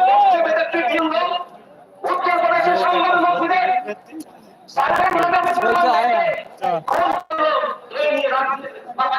পশ্চিমের লোক, উত্তরপ্রদেশের সংবাদ মন্ত্রীদের সার্ভে নামে মুসলমান দেখে, ক্ষমতা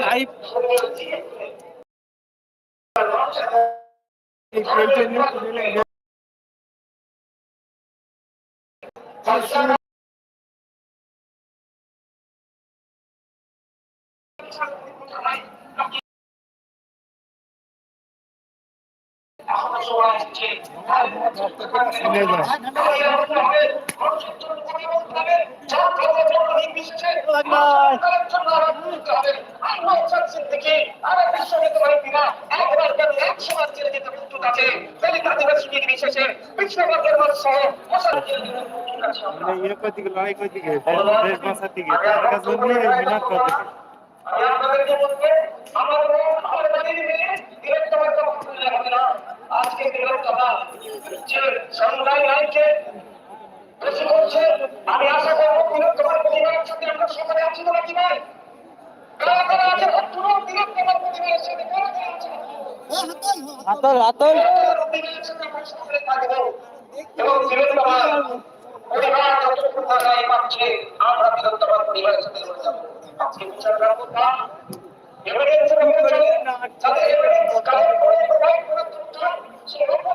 লাইভ এই পেজটা নিয়ে চলে এলে চলে যায় মানে ইয়ে করতে গেলে লড়াই করতে গেলে দেশ বাঁচার দিকে তার কাছে মিনার করতে গেলে আমি আপনাদেরকে বলতে আমার আমার বাড়ির মেয়ে ডিরেক্টর হবে না আজকে ডিরেক্টর যে সংগ্রাম আইনকে বেশি করছে আমি আশা করব বৃহত্তমার পরিবারের সাথে আমরা সকালে আছি তো নাকি ভাই কারা কারা আছে পুরো বৃহত্তমার পরিবারের সাথে কারা কারা আছে হাতল হাতল বৃহত্তমার পরিবারের সাথে আমরা সকলে থাকব এবং বৃহত্তমার পরিবার যতটুকু জায়গায় আমরা লড়ে যাব আজকে বিচার ব্যবস্থা এভিডেন্স রেখে চলে যাতে এভিডেন্স কালেক্ট করে প্রোভাইড করার জন্য সেরকম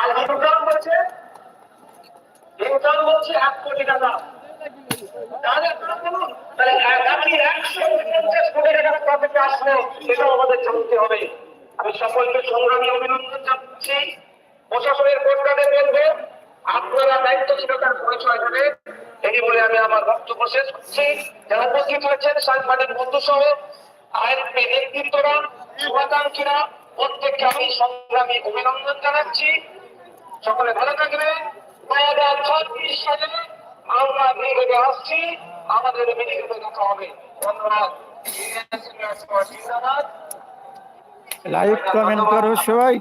আর ইনকাম বলছে? ইনকাম বলছে এক কোটি টাকা। বলে আমি আমার বক্তব্য শেষ করছি। যারা উপস্থিত হয়েছেন, সাংবাদিক বন্ধু সহ আইনপি নেতৃত্বরা, শুভাকাঙ্ক্ষীরা, প্রত্যেককে আমি সংগ্রামী অভিনন্দন জানাচ্ছি। সকলে ভালো থাকবেন। দুই হাজার ছাব্বিশ সালে আমরা মিটিংয়ে আসছি। আমাদের মিটিংয়ে দেখা হবে। ধন্যবাদ। লাইভ কমেন্ট করো সবাই।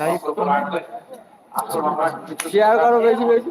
লাইভ কমেন্ট শেয়ার করো বেশি বেশি।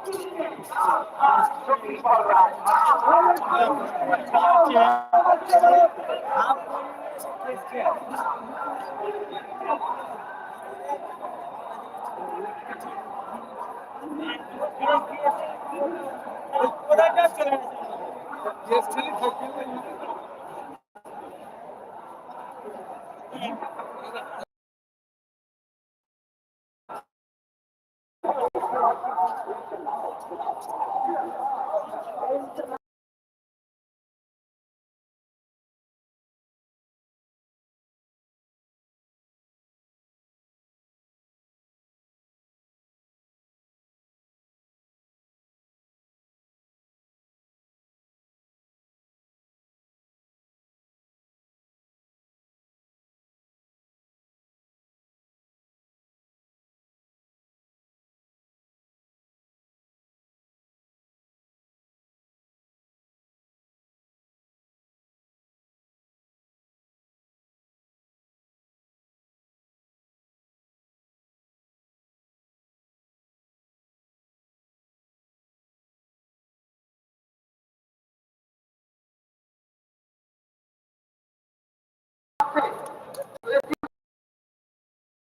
Yes,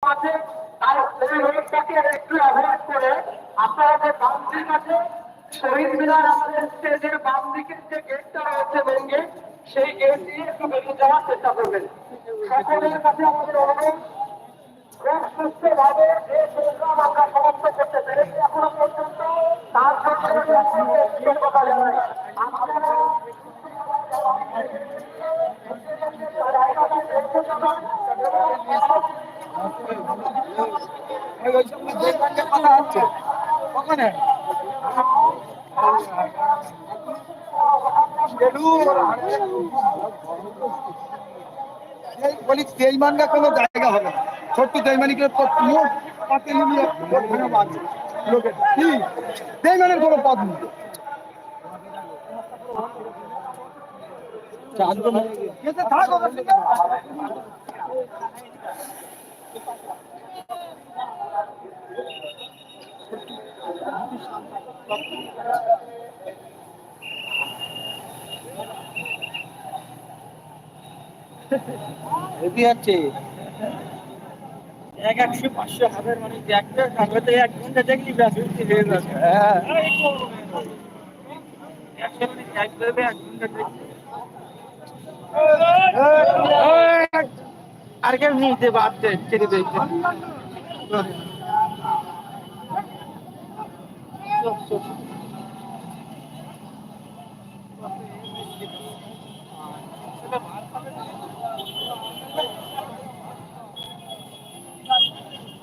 আছে যে মিনার আমাদের বাম দিকের যে গেটটা রয়েছে সেই গেট দিয়ে একটু বেরিয়ে যাওয়ার চেষ্টা করবেন। সকলের কাছে আমাদের অনুরোধ, খুব সুস্থভাবে এই প্রোগ্রাম আমরা সমাপ্ত করতে পেরেছি। এখনও পর্যন্ত তার জন্য আমি কৃতজ্ঞতা জানাই আপনারা বলি তেলমানটা কোনো জায়গা হবে ছোট্ট তেলমানিকে তো মুখ পাতে নিয়ে লোকের কি নেই হেভি আছে? এক একশো পাঁচশো হাজার মানে দেখবে কাগজে এক ঘণ্টা দেখলি ব্যাস উঠতে হয়ে যাবে হ্যাঁ। একশো মানে এক এক ঘণ্টা দেখলি। আর কেউ নিতে বাদ ছেড়ে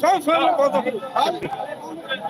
Só o fã não conta.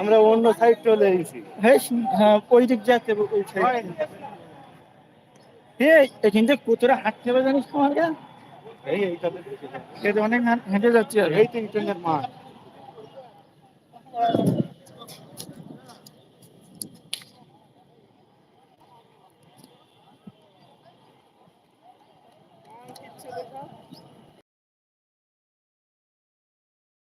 আমরা অন্য সাইড চলে এসেছি। হ্যাঁ হ্যাঁ ওই দিক যাচ্ছে ওই সাইড এই এখান থেকে কতটা হাঁটতে হবে জানিস তোমার গা এই এইটাতে অনেক হেঁটে যাচ্ছে আর এই তিন তিনের মাঠ।